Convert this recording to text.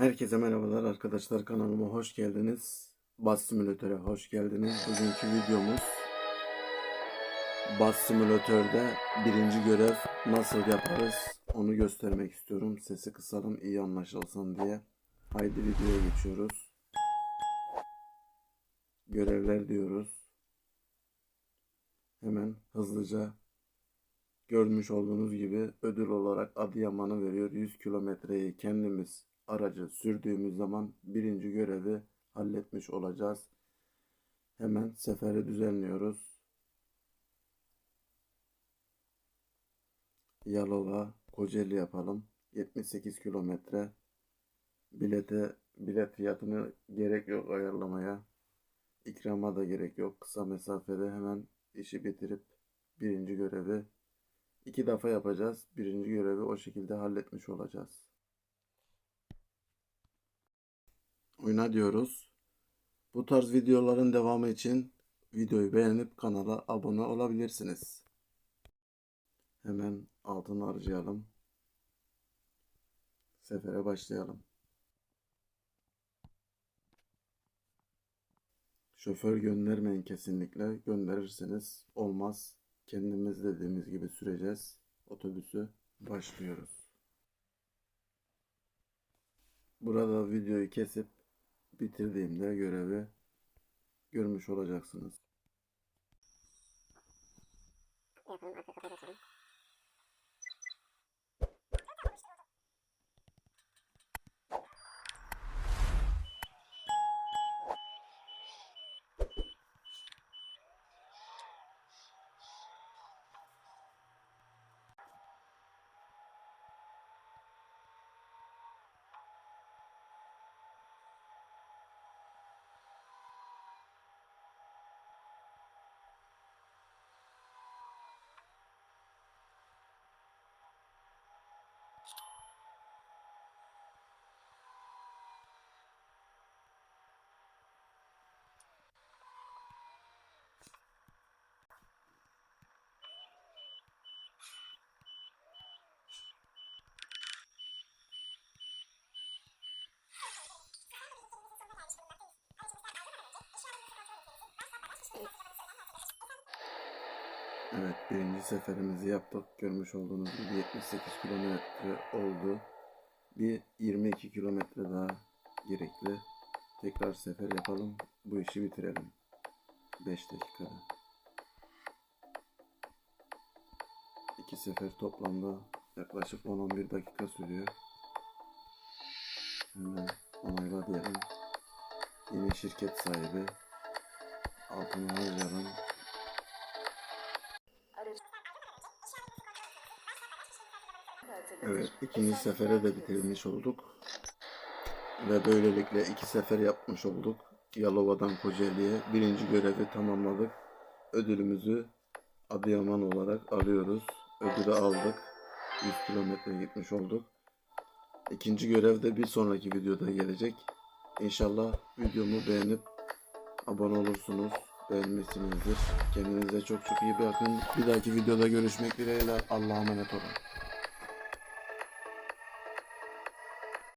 Herkese merhabalar arkadaşlar kanalıma hoş geldiniz. Bus Simülatör'e hoş geldiniz. Bugünkü videomuz Bus Simülatör'de birinci görev nasıl yaparız onu göstermek istiyorum. Sesi kısalım iyi anlaşılsın diye. Haydi videoya geçiyoruz. Görevler diyoruz. Hemen hızlıca görmüş olduğunuz gibi ödül olarak Adıyaman'ı veriyor. 100 kilometreyi kendimiz aracı sürdüğümüz zaman birinci görevi halletmiş olacağız. Hemen seferi düzenliyoruz. Yalova, Kocaeli yapalım. 78 kilometre. Bilete, bilet fiyatını gerek yok ayarlamaya. İkrama da gerek yok. Kısa mesafede hemen işi bitirip birinci görevi iki defa yapacağız. Birinci görevi o şekilde halletmiş olacağız. Oyna diyoruz. Bu tarz videoların devamı için videoyu beğenip kanala abone olabilirsiniz. Hemen altını harcayalım. Sefere başlayalım. Şoför göndermeyin kesinlikle. Gönderirseniz olmaz. Kendimiz dediğimiz gibi süreceğiz. Otobüsü başlıyoruz. Burada videoyu kesip bitirdiğimde görevi görmüş olacaksınız. Yapalım arka kapıyı Evet birinci seferimizi yaptık. Görmüş olduğunuz gibi 78 kilometre oldu. Bir 22 kilometre daha gerekli. Tekrar sefer yapalım. Bu işi bitirelim. 5 dakikada. İki sefer toplamda yaklaşık 10-11 dakika sürüyor. Hemen onayla diyelim. Yine şirket sahibi. Altını harcayalım. Evet, ikinci sefere de bitirmiş olduk. Ve böylelikle iki sefer yapmış olduk. Yalova'dan Kocaeli'ye birinci görevi tamamladık. Ödülümüzü Adıyaman olarak alıyoruz. Ödülü aldık. 100 kilometre gitmiş olduk. İkinci görev de bir sonraki videoda gelecek. İnşallah videomu beğenip abone olursunuz. Beğenmişsinizdir. Kendinize çok çok iyi bakın. Bir dahaki videoda görüşmek dileğiyle. Allah'a emanet olun.